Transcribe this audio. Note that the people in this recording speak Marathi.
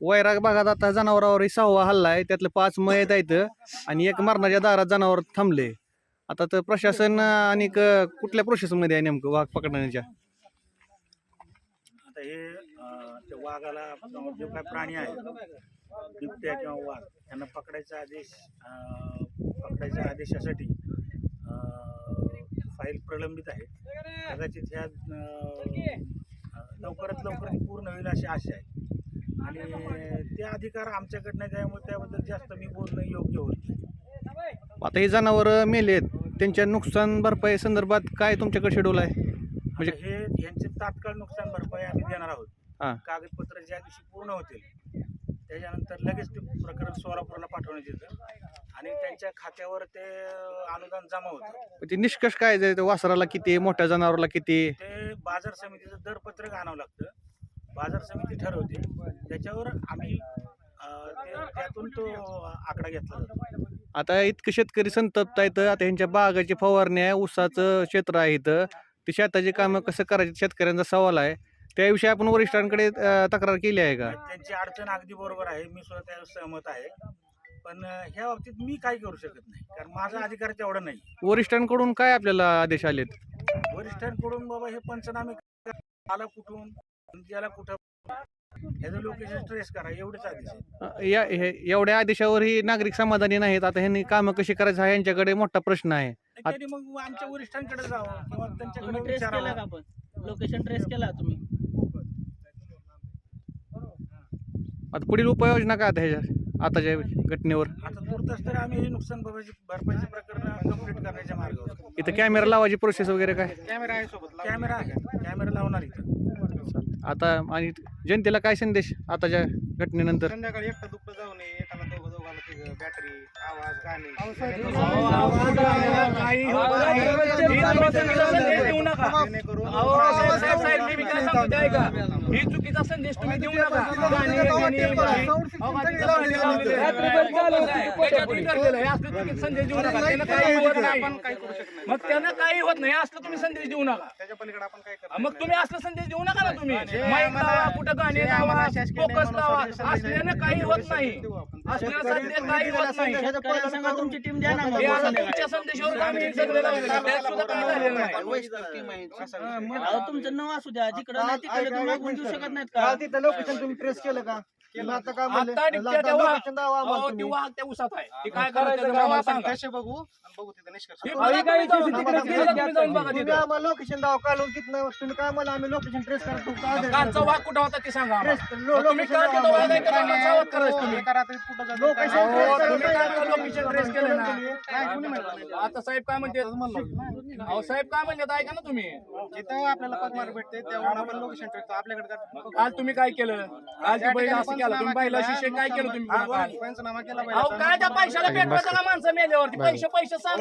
वैराग भागात आता जनावरावर सहावा हल्ला आहे. त्यातले पाच मयत आहेत आणि एक मरणाच्या दारात जनावर थांबले. आता तर प्रशासन आणि क- कुठल्या प्रोसेसमध्ये आहे नेमकं वाघ पकडण्याच्या? आता हे अं, त्या वाघाला जो काय प्राणी आहे बिबट्या किंवा वाघ यांना पकडायचा आदेश अं, पकडायच्या आदेशासाठी फाईल प्रलंबित आहे. कदाचित ह्या अं, लवकरात लवकर ती पूर्ण होईल अशी आशा आहे. आणि ते अधिकार आमच्याकडे नाही त्यामुळे त्याबद्दल जास्त मी बोलणं योग्य होत नाही. आता हे जनावर मेलेत त्यांच्या नुकसान भरपाई संदर्भात काय तुमच्याकडे शेड्यूल आहे? म्हणजे हे यांचे तात्काळ नुकसान भरपाई आम्ही देणार हा. आहोत कागदपत्र ज्या दिवशी पूर्ण होतील त्याच्यानंतर लगेच ते प्रकरण सोलापूरला पाठवण्यात येतं. आणि त्यांच्या खात्यावर ते अनुदान जमा होतं. ते निष्कर्ष काय आहे? ते वासराला किती मोठ्या जनावराला किती ते बाजार समितीचं दरपत्रक आणावं लागतं. बाजार समिती ठरवते. त्याच्यावर आम्ही त्यातून तो आकडा घेतला जातो. आता इतकं शेतकरी संतप्त आहेत आता ह्यांच्या बागाची फवारणी आहे ऊसाचं क्षेत्र आहे इथं. ते शेताची कामं कसं करायची शेतकऱ्यांचा सवाल आहे. त्याविषयी आपण वरिष्ठांकडे तक्रार केली आहे का? त्यांची अडचण अगदी बरोबर आहे. मी सुद्धा त्यावर सहमत आहे. पण ह्या बाबतीत मी काय करू शकत नाही. कारण माझा अधिकार तेवढा नाही. वरिष्ठांकडून काय आपल्याला आदेश आलेत? वरिष्ठांकडून बाबा हे पंचनामे. आला कुठून? त्याला कुठं ह्याचं लोकेशन ट्रेस करा एवढंच आदेश आहे या हे- एवढ्या आदेशावरही नागरिक समाधानी नाहीत. आता ह्यांनी कामं कशी करायचं हा यांच्याकडे मोठा प्रश्न आहे. त्यांनी मग आमच्या वरिष्ठांकडे जावं किंवा तुम्ही त्यांच्याकडे ट्रेस केला का विचारावं आपण. लोकेशन ट्रेस केला तुम्ही. आता पुढील उपाययोजना काय आता ह्याच्या आताच्या घटनेवर? आता तुर्तास तर आम्ही हे नुकसान भरपाईची भरपाईची प्रकरण कंप्लीट करण्याच्या मार्गावर. इथं कॅमेरा लावायची प्रोसेस वगैरे काय? कॅमेरा आहे सोबत कॅमेरा आहे कॅमेरा लावणार इथं. आता आणि जनतेला काय संदेश आताच्या घटनेनंतर? संध्याकाळी एकटं दुखतं जाऊ नये एकाला दोघं दोघाला तिघं बॅटरी आवाज गाणे. जेणेकरून ही चुकीचा संदेश तुम्ही देऊ नका गाणी. असलं चुकीचं संदेश देऊ नका त्यानं काही होत नाही मग त्यानं काही होत नाही असलं तुम्ही संदेश देऊ नका त्याच्या पलीकडे आपण काय करतो मग तुम्ही असलं संदेश देऊ नका ना तुम्ही माईक लावा कुठं गाणे लावा फोकस लावा असल्यानं संदेश काही होत नाही. असल्यानं सध्या काही होत नाही तुमची टीम द्या ना मग हे आता संध्याकाळी. तुमच्या संदेशावर आम्ही सगळे लावलेलं आहे. त्यात सुद्धा काय झालेलं नाही अहो, तुमचं नाव असू द्या जिकडं नाही तिकडे तुम्ही मागून देऊ शकत नाहीत का? काल तिथं लोकेशन तुम्ही ट्रेस केलं का? केलं आता काय म्हणले? आता निघत्या तेव्हा. लोकेशन दावा आम्हाला अहो, तुम्ही. ती वाघ त्या उसात आहे. ती काय करायचं ते आम्हाला सांगा. कसे बघू? आणि बघू तिथे निष्कर्ष. हे बघा तुम्ही जाऊन, तिकडे गेलं तुम्ही जाऊन बघा तुम्ही तिथं. आम्हाला लोकेशन दावा काढून तिथनं तुम्ही काय मला आम्ही लोकेशन ट्रेस करतो वाघ कुठं होता ते सांगा आम्हाला. तुम्ही का तिथं वाघ आहे का? आम्हाला. सावध करायचं तुम्ही. एका रात्रीत कुठं जातो. लोकेशन अहो, तुम्ही काय. लोकेशन ट्रेस केलं ना. कोणी आता साहेब काय म्हणते अहो साहेब काय म्हणतात? ऐका ना तुम्ही. जिथं आपल्याला पगमार भेटते त्यावर आपण लोकेशन ट्रेस आपल्याकडे काय- काल तुम्ही काय केलं? काल ती बैल असं केलं. तुम्ही बैला शिष्य काय केलं तुम्ही पुन्हा काल? पंचनामा केला अहो काय त्या पैशाला भेटवायचं का माणसं मेल्यावरती? पैसे पैसे सांग.